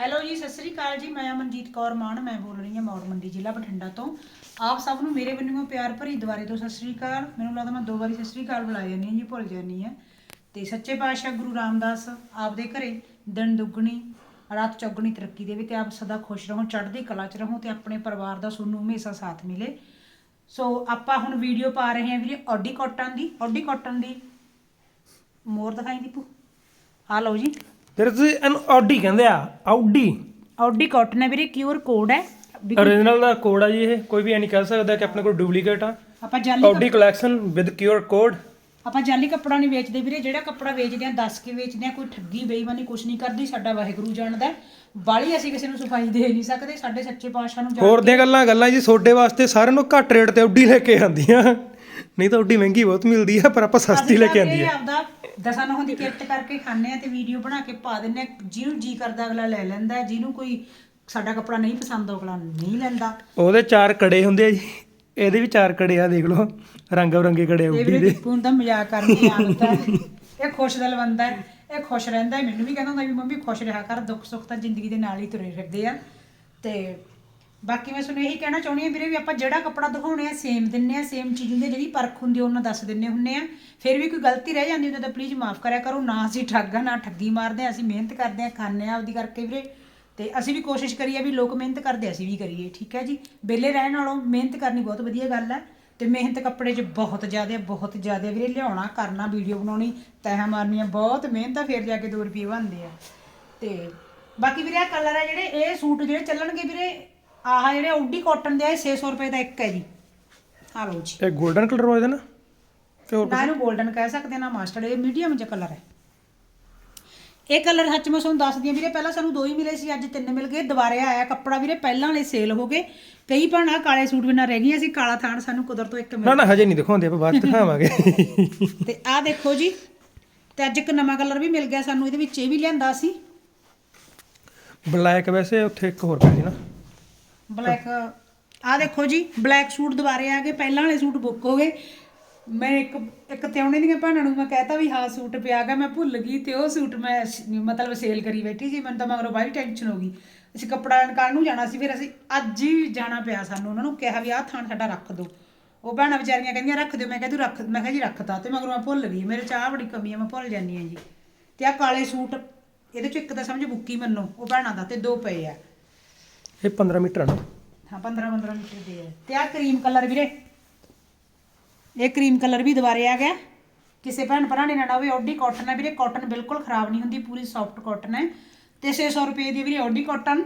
Hello ਜੀ, ਸਤਿ ਸ੍ਰੀ ਅਕਾਲ ਜੀ। ਮੈਂ ਅਮਨਜੀਤ ਕੌਰ ਮਾਨ, ਮੈਂ ਬੋਲ ਰਹੀ ਹਾਂ ਮੌੜ ਮੰਡੀ ਜ਼ਿਲ੍ਹਾ ਬਠਿੰਡਾ ਤੋਂ। ਆਪ ਸਭ ਨੂੰ ਮੇਰੇ ਵੱਲੋਂ ਪਿਆਰ ਭਰੀ ਦੁਆਰੇ ਤੋਂ ਸਤਿ ਸ੍ਰੀ ਅਕਾਲ। ਮੈਨੂੰ ਲੱਗਦਾ ਮੈਂ ਦੋ ਵਾਰੀ ਸਤਿ ਸ੍ਰੀ ਅਕਾਲ ਬੁਲਾ ਜਾਂਦੀ ਹਾਂ ਜੀ, ਭੁੱਲ ਜਾਂਦੀ ਹਾਂ। ਤੇ ਸੱਚੇ ਪਾਤਸ਼ਾਹ ਗੁਰੂ ਰਾਮਦਾਸ ਆਪਦੇ ਘਰੇ ਦਿਨ ਦੁੱਗਣੀ, ਰਾਤ ਚੌਗਣੀ ਤਰੱਕੀ ਦੇਵੇ ਤੇ ਆਪ ਸਦਾ ਖੁਸ਼ ਰਹੋ, ਚੜ੍ਹਦੀ ਕਲਾ ਚ ਰਹੋ ਤੇ ਆਪਣੇ ਪਰਿਵਾਰ ਦਾ ਤੁਹਾਨੂੰ ਹਮੇਸ਼ਾ ਸਾਥ ਮਿਲੇ। ਸੋ ਆਪਾਂ ਹੁਣ ਵੀਡੀਓ ਪਾ ਰਹੇ ਹਾਂ ਵੀਰੇ ਆਡੀ ਕਾਟਨ ਦੀ। ਆਡੀ ਕਾਟਨ ਦੀ ਮੋਰ ਦਿਖਾਈ ਦੀਪੂ। ਆ ਲਓ ਜੀ। ਫਿਰ ਤੁਸੀਂ ਇਹਨੂੰ ਆਡੀ ਕਹਿੰਦੇ ਆ ਆਡੀ ਆਡੀ ਕਾਟਨ ਹੈ ਵੀਰੇ ਕਿਊਰ ਕੋਡ ਹੈ। ਵੀ origignal ਦਾ ਕੋਡ ਆ ਜੀ ਇਹ ਕੋਈ ਵੀ ਇਹ ਨਹੀਂ ਕਹਿ ਸਕਦਾ ਕਿ ਆਪਣੇ ਕੋਲ ਡੁਪਲੀਕੇਟ ਆ। ਆਪਾਂ ਜਾਲੀ ਆਡੀ ਕਲੈਕਸ਼ਨ ਵਿਦ ਕਿਊਰ ਕੋਡ ਆਪਾਂ ਜਾਲੀ ਕੱਪੜਾ ਨਹੀਂ ਵੇਚਦੇ ਵੀਰੇ ਜਿਹੜਾ ਕੱਪੜਾ ਵੇਚਦੇ ਆ ਦੱਸ ਕੇ ਵੇਚਦੇ ਆ ਕੋਈ ਠੱਗੀ ਬੇਈਮਾਨੀ ਕੁਛ ਨਹੀਂ ਕਰਦੀ ਸਾਡਾ ਵਾਹਿਗੁਰੂ ਜਾਣਦਾ ਬਾਲੀ ਅਸੀਂ ਕਿਸੇ ਨੂੰ ਸਫ਼ਾਈ ਦੇ ਨਹੀਂ ਸਕਦੇ ਸਾਡੇ ਸੱਚੇ ਪਾਤਸ਼ਾਹ ਨੂੰ ਹੋਰ ਦੀਆਂ ਗੱਲਾਂ ਗੱਲਾਂ ਜੀ ਤੁਹਾਡੇ ਵਾਸਤੇ ਸਾਰਿਆਂ ਨੂੰ ਘੱਟ ਰੇਟ ਤੇ ਆਡੀ ਲੈ ਕੇ ਆਉਂਦੀਆਂ। ਨਹੀਂ ਤਾਂ ਆਡੀ ਮਹਿੰਗੀ ਬਹੁਤ ਮਿਲਦੀ ਆ ਪਰ ਆਪਾਂ ਸਸਤੀ ਲੈ ਕੇ ਆਂਦੀ ਇਹ ਆ ਆਪਦਾ ਦਸਾਂ ਨੌਂ ਦੀ ਕਿਰਤ ਕਰਕੇ ਖਾਂਦੇ ਆ ਤੇ ਵੀਡੀਓ ਬਣਾ ਕੇ ਪਾ ਦਿੰਦੇ ਆ। ਜਿਹਨੂੰ ਜੀ ਕਰਦਾ ਅਗਲਾ ਲੈ ਲੈਂਦਾ ਜਿਹਨੂੰ ਕੋਈ ਸਾਡਾ ਕੱਪੜਾ ਨਹੀਂ ਪਸੰਦ ਅਗਲਾ ਨਹੀਂ ਲੈਂਦਾ। ਉਹਦੇ ਚਾਰ ਕੜੇ ਹੁੰਦੇ ਆ ਜੀ। ਇਹਦੇ ਵੀ ਚਾਰ ਕੜੇ ਆ ਦੇਖ ਲਓ। ਰੰਗ ਬਰੰਗੇ ਕੜੇ ਇਹ ਆਡੀ ਵੀ ਦੇ। ਦਾ ਮਜ਼ਾਕ ਕਰਨ ਦੀ ਆਦਤ ਹੈ ਇਹ ਖੁਸ਼ ਦਿਲ ਬੰਦਾ ਹੈ ਇਹ ਖੁਸ਼ ਰਹਿੰਦਾ ਹੈ। ਮੈਨੂੰ ਵੀ ਕਹਿੰਦਾ ਹੁੰਦਾ ਵੀ ਮੰਮੀ ਖੁਸ਼ ਰਿਹਾ ਕਰ ਦੁੱਖ ਸੁੱਖ ਤਾਂ ਜ਼ਿੰਦਗੀ ਦੇ ਨਾਲ ਹੀ ਤੁਰੇ ਫਿਰਦੇ ਆ। ਤੇ ਬਾਕੀ ਮੈਂ ਤੁਹਾਨੂੰ ਇਹੀ ਕਹਿਣਾ ਚਾਹੁੰਦੀ ਹਾਂ ਵੀਰੇ ਵੀ ਆਪਾਂ ਜਿਹੜਾ ਕੱਪੜਾ ਦਿਖਾਉਣੇ ਆ ਸੇਮ ਦਿੰਨੇ ਆ ਸੇਮ ਚੀਜ਼ ਹੁੰਦੀ ਜਿਹੜੀ ਪਰਖ ਹੁੰਦੀ ਆ, ਉਹਨਾਂ ਦੱਸ ਦਿੰਨੇ ਹੁੰਨੇ ਆ। ਫਿਰ ਵੀ ਕੋਈ ਗਲਤੀ ਰਹਿ ਜਾਂਦੀ ਹੁੰਦਾ ਤਾਂ ਪਲੀਜ਼ ਮਾਫ ਕਰਿਆ ਕਰੋ, ਨਾ ਅਸੀਂ ਠੱਗਾ ਨਾ ਠੱਗੀ ਮਾਰਦੇ ਆ, ਅਸੀਂ ਮਿਹਨਤ ਕਰਦੇ ਆ, ਖਾਂਦੇ ਆ ਆਪਦੀ ਕਰਕੇ ਵੀਰੇ। ਤੇ ਅਸੀਂ ਵੀ ਕੋਸ਼ਿਸ਼ ਕਰੀਏ ਵੀ ਲੋਕ ਮਿਹਨਤ ਕਰਦੇ ਅਸੀਂ ਵੀ ਕਰੀਏ, ਠੀਕ ਹੈ ਜੀ? ਵਿਹਲੇ ਰਹਿਣ ਨਾਲੋਂ ਮਿਹਨਤ ਕਰਨੀ ਬਹੁਤ ਵਧੀਆ ਗੱਲ ਹੈ ਤੇ ਮਿਹਨਤ ਕੱਪੜੇ 'ਚ ਬਹੁਤ ਜ਼ਿਆਦਾ ਬਹੁਤ ਜ਼ਿਆਦਾ ਵੀਰੇ, ਲਿਆਉਣਾ, ਕਰਨਾ, ਵੀਡੀਓ ਬਣਾਉਣੀ, ਤੈਹਾਂ ਮਾਰਨੀਆਂ, ਬਹੁਤ ਮਿਹਨਤ ਆ, ਫਿਰ ਜਾ ਕੇ 2 ਰੁਪਏ ਬਣਦੇ ਆ। ਤੇ ਬਾਕੀ ਵੀਰੇ ਆ ਕਲਰ ਹੈ ਜਿਹੜੇ, ਇਹ ਸੂਟ ਜਿਹੜੇ ਚੱਲਣਗੇ ਵੀਰੇ ਆਹ ਜਿਹੜੇ ਆਉਡੀ ਕਾਟਨ ਦੇ ਆ ਇਹ 600 ਰੁਪਏ ਦਾ ਇੱਕ ਹੈ ਜੀ। ਆ ਲਓ ਜੀ। ਇਹ 골ਡਨ ਕਲਰ ਹੋਇਆ ਨਾ? ਕਿ ਹੋਰ ਨਾ ਇਹਨੂੰ 골ਡਨ ਕਹਿ ਸਕਦੇ ਨਾ ਮਾਸਟਰਡ ਇਹ ਮੀਡੀਅਮ ਜਿਹਾ ਕਲਰ ਹੈ। ਇਹ ਕਲਰ ਸੱਚ ਮੈਂ ਤੁਹਾਨੂੰ ਦੱਸਦੀ ਹਾਂ ਵੀਰੇ ਪਹਿਲਾਂ ਸਾਨੂੰ ਦੋ ਹੀ ਮਿਲੇ ਸੀ ਅੱਜ ਤਿੰਨ ਮਿਲ ਗਏ। ਦੁਬਾਰੇ ਆਇਆ ਕੱਪੜਾ ਵੀਰੇ ਪਹਿਲਾਂ ਵਾਲੇ ਸੇਲ ਹੋ ਗਏ। ਕਈ ਭੈਣਾਂ ਕਾਲੇ ਸੂਟ ਬਿਨਾਂ ਰਹਿ ਗਈਆਂ ਸੀ ਕਾਲਾ ਥਾਣ ਸਾਨੂੰ ਕੁਦਰਤ ਤੋਂ ਇੱਕ ਮਿਲ ਨਾ ਨਾ ਹਜੇ ਨਹੀਂ ਦਿਖਾਉਂਦੇ ਆਪਾਂ ਬਾਅਦ ਚ ਦਿਖਾਵਾਂਗੇ। ਤੇ ਆਹ ਦੇਖੋ ਜੀ ਤੇ ਅੱਜ ਇੱਕ ਨਵਾਂ ਕਲਰ ਵੀ ਮਿਲ ਗਿਆ ਸਾਨੂੰ ਇਹਦੇ ਵਿੱਚ ਇਹ ਵੀ ਲਿਆਂਦਾ ਸੀ। ਬਲੈਕ ਵੈਸੇ ਉੱਥੇ ਇੱਕ ਹੋਰ ਪਿਆ ਸੀ ਨਾ। ਬਲੈਕ, ਆਹ ਦੇਖੋ ਜੀ, ਬਲੈਕ ਸੂਟ ਦੁਬਾਰੇ ਆ ਗਏ, ਪਹਿਲਾਂ ਵਾਲੇ ਸੂਟ ਬੁੱਕ ਹੋ ਗਏ। ਮੈਂ ਇੱਕ ਇੱਕ ਤਿਉਣੇ ਦੀਆਂ ਭੈਣਾਂ ਨੂੰ ਮੈਂ ਕਹਿਤਾ ਵੀ ਹਾਂ, ਸੂਟ ਪਿਆ ਗਿਆ ਮੈਂ ਭੁੱਲ ਗਈ ਤੇ ਉਹ ਸੂਟ ਮੈਂ ਸ- ਮਤਲਬ ਸੇਲ ਕਰੀ ਬੈਠੀ ਸੀ, ਮੈਨੂੰ ਤਾਂ ਮਗਰੋਂ ਬਾਹਲੀ ਟੈਨਸ਼ਨ ਹੋ ਗਈ। ਅਸੀਂ ਕੱਪੜਾ ਲੈਣ ਕੱਲ੍ਹ ਨੂੰ ਜਾਣਾ ਸੀ, ਫਿਰ ਅਸੀਂ ਅੱਜ ਹੀ ਜਾਣਾ ਪਿਆ ਸਾਨੂੰ, ਉਹਨਾਂ ਨੂੰ ਕਿਹਾ ਵੀ ਆਹ ਥਾਣ ਸਾਡਾ ਰੱਖ ਦਿਓ ਉਹ ਭੈਣਾਂ ਵਿਚਾਰੀਆਂ ਕਹਿੰਦੀਆਂ, ਰੱਖ ਦਿਓ, ਮੈਂ ਕਿਹਾ ਤੂੰ ਰੱਖ, ਮੈਂ ਕਿਹਾ ਜੀ ਰੱਖਤਾ ਤੇ ਮਗਰੋਂ ਮੈਂ ਭੁੱਲ ਗਈ, ਮੇਰੇ ਚਾਹ ਬੜੀ ਕਮੀ ਹੈ ਮੈਂ ਭੁੱਲ ਜਾਂਦੀ ਹਾਂ ਜੀ। ਤੇ ਆਹ ਕਾਲੇ ਸੂਟ, ਇਹਦੇ ਚ ਇੱਕ ਤਾਂ ਸਮਝ ਬੁੱਕੀ ਮੰਨੋ, ਉਹ ਭੈਣਾਂ ਦਾ ਤੇ ਦੋ ਪਏ ਆ। ਇਹ 15 ਮੀਟਰ ਆ ਨਾ। ਹਾਂ 15 15 ਮੀਟਰ ਦੇ ਆ ਤੇ ਆ ਕਰੀਮ ਕਲਰ ਵੀਰੇ। ਇਹ ਕਰੀਮ ਕਲਰ ਵੀ ਦੁਬਾਰੇ ਆ ਗਿਆ। ਕਿਸੇ ਭੈਣ ਭਰਾ ਨੇ ਲੈਣਾ ਹੋਵੇ ਓਡੀ ਕਾਟਨ ਹੈ ਵੀਰੇ। ਕਾਟਨ ਬਿਲਕੁਲ ਖਰਾਬ ਨਹੀਂ ਹੁੰਦੀ ਪੂਰੀ ਸੌਫਟ ਕਾਟਨ ਹੈ। ਤੇ 600 ਰੁਪਏ ਦੀ ਵੀਰੇ ਓਡੀ ਕਾਟਨ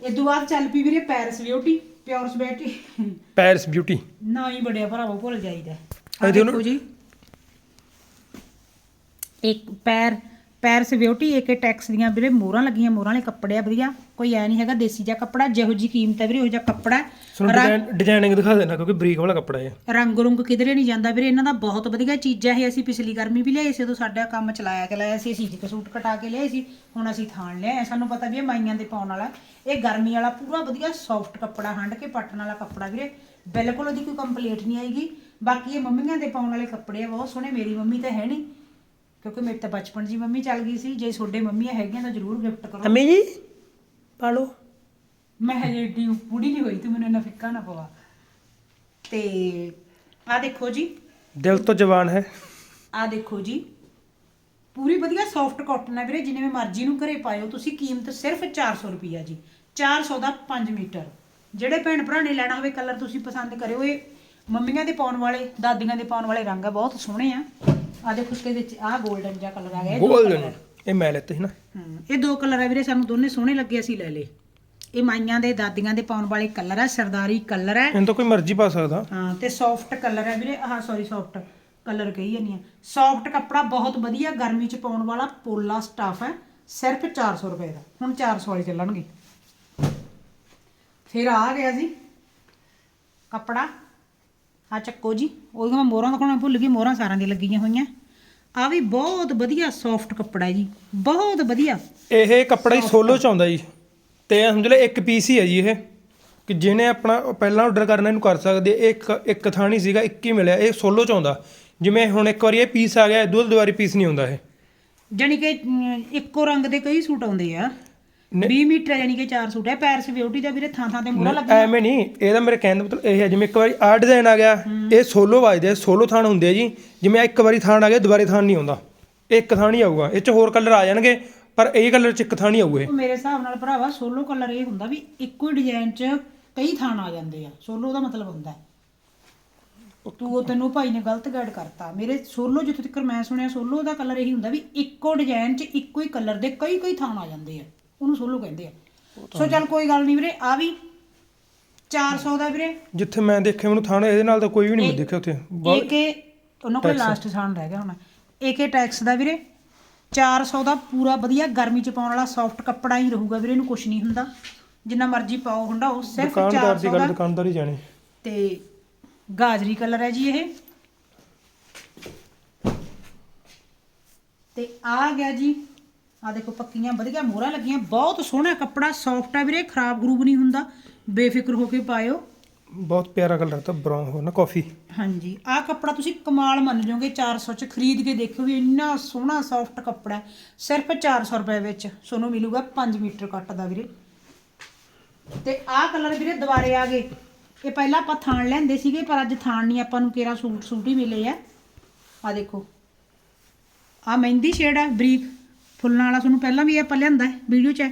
ਇਹ ਤੋਂ ਬਾਅਦ ਚੱਲ ਪਈ ਵੀਰੇ ਪੈਰਿਸ ਬਿਊਟੀ ਪਿਓਰ ਸਬੈਟੀ ਪੈਰਿਸ ਬਿਊਟੀ ਨਾ ਹੀ ਬੜਿਆ ਭਰਾਵੋ ਭੁੱਲ ਜਾਈਦਾ। ਦੇਖੋ ਦੇਖੋ ਜੀ। ਇੱਕ ਪੈਰ ਪੈਰਸ ਬਿਊਟੀ ਏਕੇ ਟੈਕਸ ਦੀਆਂ ਵੀਰੇ ਮੋਹਰਾਂ ਲੱਗੀਆਂ ਮੋਹਰਾਂ ਵਾਲੇ ਕੱਪੜੇ ਆ ਵਧੀਆ। ਕੋਈ ਐ ਨਹੀਂ ਹੈਗਾ ਦੇਸੀ ਜਿਹਾ ਕੱਪੜਾ ਜਿਹੋ ਜੀ ਕੀਮਤ ਹੈ ਵੀਰੇ ਉਹੋ ਜਿਹਾ ਕੱਪੜਾ ਡਿਜ਼ਾਈਨਿੰਗ ਦਿਖਾ ਦੇਣਾ ਕਿਉਂਕਿ ਬਰੀਕ ਵਾਲਾ ਕੱਪੜਾ ਹੈ। ਰੰਗ ਰੁੰਗ ਕਿਧਰੇ ਨਹੀਂ ਜਾਂਦਾ ਵੀਰੇ ਇਹਨਾਂ ਦਾ ਬਹੁਤ ਵਧੀਆ ਚੀਜ਼ ਹੈ ਇਹ ਅਸੀਂ ਪਿਛਲੀ ਗਰਮੀ ਵੀ ਲਿਆਏ ਸੀ ਉਦੋਂ ਸਾਡਾ ਕੰਮ ਚਲਾਇਆ ਚਲਾਇਆ ਸੀ ਅਸੀਂ ਇੱਕ ਸੂਟ ਕਟਾ ਕੇ ਲਿਆਏ ਸੀ ਹੁਣ ਅਸੀਂ ਥਾਣ ਲਿਆਏ ਸਾਨੂੰ ਪਤਾ ਵੀ ਇਹ ਮਾਈਆਂ ਦੇ ਪਾਉਣ ਵਾਲਾ ਇਹ ਗਰਮੀ ਵਾਲਾ ਪੂਰਾ ਵਧੀਆ ਸੌਫਟ ਕੱਪੜਾ ਹੰਡ ਕੇ ਪੱਟਣ ਵਾਲਾ ਕੱਪੜਾ ਵੀਰੇ। ਬਿਲਕੁਲ ਉਹਦੀ ਕੋਈ ਕੰਪਲੀਟ ਨਹੀਂ ਆਏਗੀ। ਬਾਕੀ ਇਹ ਮੰਮੀਆਂ ਦੇ ਪਾਉਣ ਵਾਲੇ ਕੱਪੜੇ ਆ ਬਹੁਤ ਸੋਹਣੇ ਮੇਰੀ ਮੰਮੀ ਤਾਂ ਹੈ ਨਹੀਂ ਕਿਉਂਕਿ ਮੇਰੀ ਤਾਂ ਬਚਪਨ ਜੀ ਮੰਮੀ ਚੱਲ ਗਈ ਸੀ ਜੇ ਤੁਹਾਡੇ ਮੰਮੀਆਂ ਹੈਗੀਆਂ ਤਾਂ ਜ਼ਰੂਰ ਗਿਫਟ ਕਰੋ। ਅਮੀ ਜੀ ਪਾ ਲਓ ਮੈਂ ਹਜੇ ਏਡੀ ਬੁੜੀ ਨਹੀਂ ਹੋਈ ਤੂੰ ਮੈਨੂੰ ਇੰਨਾ ਫਿੱਕਾ ਨਾ ਪਵਾ। ਤੇ ਆ ਦੇਖੋ ਜੀ। ਦਿਲ ਤੋਂ ਜਵਾਨ ਹੈ। ਆ ਦੇਖੋ ਜੀ। ਪੂਰੀ ਵਧੀਆ ਸੌਫਟ ਕਾਟਨ ਹੈ ਵੀਰੇ ਜਿੰਨੇ ਮਰਜ਼ੀ ਨੂੰ ਘਰੇ ਪਾਇਓ ਤੁਸੀਂ ਕੀਮਤ ਸਿਰਫ 400 ਰੁਪਈਆ ਜੀ। 400 ਦਾ 5 ਮੀਟਰ। ਜਿਹੜੇ ਭੈਣ ਭਰਾ ਨੇ ਲੈਣਾ ਹੋਵੇ ਕਲਰ ਤੁਸੀਂ ਪਸੰਦ ਕਰਿਓ। ਇਹ ਮੰਮੀਆਂ ਦੇ ਪਾਉਣ ਵਾਲੇ ਦਾਦੀਆਂ ਦੇ ਪਾਉਣ ਵਾਲੇ ਰੰਗ ਆ ਬਹੁਤ ਸੋਹਣੇ ਆ। ਆ ਦੇਖੋ ਵਿੱਚ ਆ 골ਡਨ ਜਿਹਾ ਕਲਰ ਆ ਗਿਆ ਇਹ ਦੋ colour ਗੋਲਡਨ ਆ। ਇਹ ਮੈਂ ਲੈਤੇ ਸੀ ਨਾ। ਹਮ, ਇਹ ਦੋ ਕਲਰ ਆ ਵੀਰੇ ਸਾਨੂੰ ਦੋਨੇ ਸੋਹਣੇ ਲੱਗੇ ਅਸੀਂ ਲੈ ਲਏ। ਇਹ ਮਾਈਆਂ ਦੇ ਦਾਦੀਆਂ ਦੇ ਪਾਉਣ ਵਾਲੇ ਕਲਰ ਆ ਸਰਦਾਰੀ ਕਲਰ ਹੈ ਇਹਨੂੰ ਤਾਂ ਕੋਈ ਮਰਜ਼ੀ ਪਾ ਸਕਦਾ। ਹਾਂ ਤੇ ਸੌਫਟ ਕਲਰ ਹੈ ਵੀਰੇ। ਆਹ ਸੌਰੀ ਸੌਫਟ ਕਲਰ ਕਹੀ ਜਾਂਦੀ ਆ। ਸੌਫਟ ਕੱਪੜਾ ਬਹੁਤ ਵਧੀਆ ਗਰਮੀ ਚ ਪਾਉਣ ਵਾਲਾ ਪੋਲਾ ਸਟਾਫ ਹੈ ਸਿਰਫ 400 ਰੁਪਏ ਦਾ। ਹੁਣ 400 ਵਾਲੇ ਚੱਲਣਗੇ। ਫਿਰ ਆ ਗਿਆ ਜੀ ਕੱਪੜਾ। ਆ ਚੱਕੋ ਜੀ ਉਹਦੀਆਂ ਮੈਂ ਮੋਹਰਾਂ ਦਿਖਾਉਣਾ ਭੁੱਲ ਗਈ ਮੋਹਰਾਂ ਸਾਰਿਆਂ ਦੀ ਲੱਗੀਆਂ ਹੋਈਆਂ। ਆ ਵੀ ਬਹੁਤ ਵਧੀਆ ਸੌਫਟ ਕੱਪੜਾ ਹੈ ਜੀ ਬਹੁਤ ਵਧੀਆ। ਇਹ ਕੱਪੜਾ ਹੀ ਸੋਲੋ ਚ ਆਉਂਦਾ ਜੀ। ਤੇ ਸਮਝ ਲਓ ਇੱਕ ਪੀਸ ਹੀ ਹੈ ਜੀ ਇਹ। ਕਿ ਜਿਹਨੇ ਆਪਣਾ ਪਹਿਲਾਂ ਆਰਡਰ ਕਰਨਾ ਇਹਨੂੰ ਕਰ ਸਕਦੇ ਇੱਕ ਇੱਕ ਥਾਂ ਨਹੀਂ ਸੀਗਾ ਇੱਕ ਹੀ ਮਿਲਿਆ ਇਹ ਸੋਲੋ ਚ ਆਉਂਦਾ। ਜਿਵੇਂ ਹੁਣ ਇੱਕ ਵਾਰੀ ਇਹ ਪੀਸ ਆ ਗਿਆ ਦੂਲ ਦੁਬਾਰੀ ਪੀਸ ਨਹੀਂ ਆਉਂਦਾ ਇਹ। ਜਾਣੀ ਕਿ ਇੱਕੋ ਰੰਗ ਦੇ ਕਈ ਸੂਟ ਆਉਂਦੇ ਆ। ਨ- 20 ਮੀਟਰ ਜਾਨੀ ਕਿ ਚਾਰ ਸੂਟ ਹੈ ਪੈਰਸ ਬਿਊਟੀ ਦਾ ਵੀਰੇ ਥਾਂ ਥਾਂ ਤੇ ਮੂਹਰਾ ਨਹੀਂ, ਲੱਗਿਆ। ਐਵੇਂ ਨਹੀਂ ਇਹਦਾ ਮੇਰੇ ਕਹਿਣ ਦਾ ਮਤਲਬ ਇਹ ਹੈ ਜਿਵੇਂ ਇੱਕ ਵਾਰੀ ਆਹ ਡਿਜ਼ਾਈਨ ਆ ਗਿਆ ਇਹ ਸੋਲੋ ਵੱਜਦੇ ਆ ਸੋਲੋ ਥਾਨ ਹੁੰਦੇ ਆ ਜੀ। ਜਿਵੇਂ ਆਹ ਇੱਕ ਵਾਰੀ ਥਾਨ ਆ ਗਿਆ ਦੁਬਾਰੇ ਥਾਨ ਨਹੀਂ ਆਉਂਦਾ। ਇਹ ਇੱਕ ਥਾਨ ਹੀ ਆਊਗਾ ਇਹ ਚ ਹੋਰ ਕਲਰ ਆ ਜਾਣਗੇ ਪਰ ਇਹ ਕਲਰ ਚ ਇੱਕ ਥਾਨ ਹੀ ਆਊਗਾ। ਇਹ। ਉਹ ਮੇਰੇ ਹਿਸਾਬ ਨਾਲ ਭਰਾਵਾ ਸੋਲੋ ਕਲਰ ਇਹ ਹੁੰਦਾ ਵੀ ਇੱਕੋ ਹੀ ਡਿਜ਼ਾਈਨ 'ਚ ਕਈ ਥਾਂ ਆ ਜਾਂਦੇ ਆ। ਸੋਲੋ ਦਾ ਮਤਲਬ ਹੁੰਦਾ ਹੈ। ਤੂੰ ਉਹ ਤੈਨੂੰ ਭਾਈ ਨੇ ਗਲਤ ਗਾਈਡ ਕਰਤਾ। ਮੇਰੇ ਸੋਲੋ ਜਿੱਥੇ ਤੱਕ ਮੈਂ ਸੁਣਿਆ ਸੋਲੋ ਦਾ ਕਲਰ ਇਹੀ ਹੁੰਦਾ ਵੀ ਇੱਕੋ ਡਿਜ਼ਾਈਨ 'ਚ ਇੱਕੋ ਹੀ ਕਲਰ ਦੇ ਕਈ ਕਈ ਥਾਂ ਆ ਜਾਂਦੇ ਆ। ਉਹਨੂੰ ਸੋਲੋ ਕਹਿੰਦੇ ਆ। ਸੋ ਚੱਲ ਕੋਈ ਗੱਲ ਨਹੀਂ ਵੀਰੇ ਆ ਵੀ 400 ਦਾ ਵੀਰੇ। ਜਿੱਥੇ ਮੈਂ ਦੇਖਿਆ ਮੈਨੂੰ ਥਾਨ ਇਹਦੇ ਨਾਲ ਤਾਂ ਕੋਈ ਵੀ ਨਹੀਂ ਦੇਖਿਆ ਉੱਥੇ। ਏਕੇ ਉਹਨਾਂ ਕੋਲ। ਲਾਸਟ ਥਾਨ ਰਹਿ ਗਿਆ ਹੁਣ। ਏਕੇ ਟੈਕਸ ਦਾ ਵੀਰੇ 400 ਦਾ ਪੂਰਾ ਵਧੀਆ ਗਰਮੀ 'ਚ ਪਾਉਣ ਵਾਲਾ ਸੌਫਟ ਕੱਪੜਾ ਹੀ ਰਹੂਗਾ ਵੀਰੇ ਇਹਨੂੰ ਕੁਝ ਨਹੀਂ ਹੁੰਦਾ। ਜਿੰਨਾ ਮਰਜ਼ੀ ਪਾਓ ਹੁੰਦਾ ਉਹ ਸਿਰਫ ਦੁਕਾਨਦਾਰ ਦੀ 400 ਗੱਲ ਦਾ। ਦੁਕਾਨਦਾਰ ਹੀ ਜਾਣੇ। ਤੇ ਗਾਜਰੀ ਕਲਰ ਹੈ ਜੀ ਇਹ। ਤੇ ਆ ਗਿਆ ਜੀ ਆ ਦੇਖੋ ਪੱਕੀਆਂ ਵਧੀਆ ਮੋਹਰਾਂ ਲੱਗੀਆਂ। ਬਹੁਤ ਸੋਹਣਾ ਕੱਪੜਾ ਸੌਫਟ ਹੈ ਵੀਰੇ ਖਰਾਬ ਗਰੂਬ ਨਹੀਂ ਹੁੰਦਾ। ਬੇਫਿਕਰ ਹੋ ਕੇ ਪਾਇਓ। ਬਹੁਤ ਪਿਆਰਾ ਕਲਰ ਤਾਂ ਬਰਾਊਨ ਹੋਣਾ ਕਾਫੀ ਹਾਂਜੀ। ਆਹ ਕੱਪੜਾ ਤੁਸੀਂ ਕਮਾਲ ਮੰਨ ਜਾਓਗੇ 400 ਚ ਖਰੀਦ ਕੇ ਦੇਖੋ ਵੀ ਇੰਨਾ ਸੋਹਣਾ ਸੌਫਟ ਕੱਪੜਾ ਹੈ। ਸਿਰਫ 400 ਰੁਪਏ ਵਿੱਚ ਤੁਹਾਨੂੰ ਮਿਲੂਗਾ 5 ਮੀਟਰ ਕੱਟ ਦਾ ਵੀਰੇ। ਤੇ ਆਹ ਕਲਰ ਵੀਰੇ ਦੁਬਾਰੇ ਆ ਗਏ। ਇਹ ਪਹਿਲਾਂ ਆਪਾਂ ਥਾਣ ਲੈਂਦੇ ਸੀਗੇ ਪਰ ਅੱਜ ਥਾਣ ਨਹੀਂ ਆਪਾਂ ਨੂੰ ਕਿਹੜਾ ਸੂਟ ਸੂਟ ਹੀ ਮਿਲੇ ਆ। ਆ ਦੇਖੋ। ਆ ਮਹਿੰਦੀ ਸ਼ੇਡ ਹੈ ਬਰੀਕ। ਫੁੱਲਾਂ ਵਾਲਾ ਤੁਹਾਨੂੰ ਪਹਿਲਾਂ ਵੀ ਆਪਾਂ ਲਿਆਂਦਾ ਹੈ ਵੀਡੀਓ 'ਚ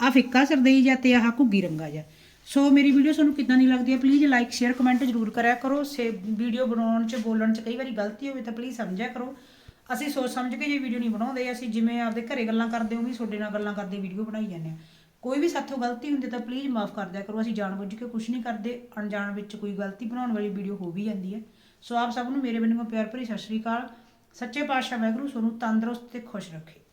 ਆ ਫਿੱਕਾ ਸਰਦਈ ਜਾਂ ਤੇ ਆਹ ਘੁੱਗੀ ਰੰਗਾ ਜਾਂ ਸੋ ਮੇਰੀ ਵੀਡੀਓ ਤੁਹਾਨੂੰ ਕਿੱਦਾਂ ਦੀ ਲੱਗਦੀ ਹੈ ਪਲੀਜ਼ ਲਾਈਕ ਸ਼ੇਅਰ ਕਮੈਂਟ ਜ਼ਰੂਰ ਕਰਿਆ ਕਰੋ। ਸੇ ਵੀਡੀਓ ਬਣਾਉਣ 'ਚ, ਬੋਲਣ 'ਚ ਕਈ ਵਾਰੀ ਗਲਤੀ ਹੋਵੇ ਤਾਂ ਪਲੀਜ਼ ਸਮਝਿਆ ਕਰੋ। ਅਸੀਂ ਸੋਚ ਸਮਝ ਕੇ ਜੇ ਵੀਡੀਓ ਨਹੀਂ ਬਣਾਉਂਦੇ, ਅਸੀਂ ਜਿਵੇਂ ਆਪਦੇ ਘਰੇ ਗੱਲਾਂ ਕਰਦੇ ਹਾਂ ਵੀ ਤੁਹਾਡੇ ਨਾਲ ਗੱਲਾਂ ਕਰਦੇ ਵੀਡੀਓ ਬਣਾਈ ਜਾਂਦੇ ਆ ਕੋਈ ਵੀ ਸਾਥੋਂ ਗਲਤੀ ਹੁੰਦੀ ਤਾਂ ਪਲੀਜ਼ ਮਾਫ ਕਰ ਦਿਆ ਕਰੋ। ਅਸੀਂ ਜਾਣਬੁੱਝ ਕੇ ਕੁਝ ਨਹੀਂ ਕਰਦੇ, ਅਣਜਾਣ ਵਿੱਚ ਕੋਈ ਗਲਤੀ ਬਣਾਉਣ ਵਾਲੀ ਵੀਡੀਓ ਹੋ ਵੀ ਜਾਂਦੀ ਹੈ। ਸੋ ਆਪ ਸਭ ਨੂੰ ਮੇਰੇ ਵੱਲੋਂ ਪਿਆਰ ਭਰੀ ਸਤਿ ਸ਼੍ਰੀ ਅਕਾਲ। ਸੱਚੇ ਪਾਤਸ਼ਾਹ ਵਾਹਿਗੁਰੂ, ਤੁਹਾਨੂੰ ਤੰਦਰੁਸਤ ਤੇ ਖੁਸ਼ ਰੱਖੇ।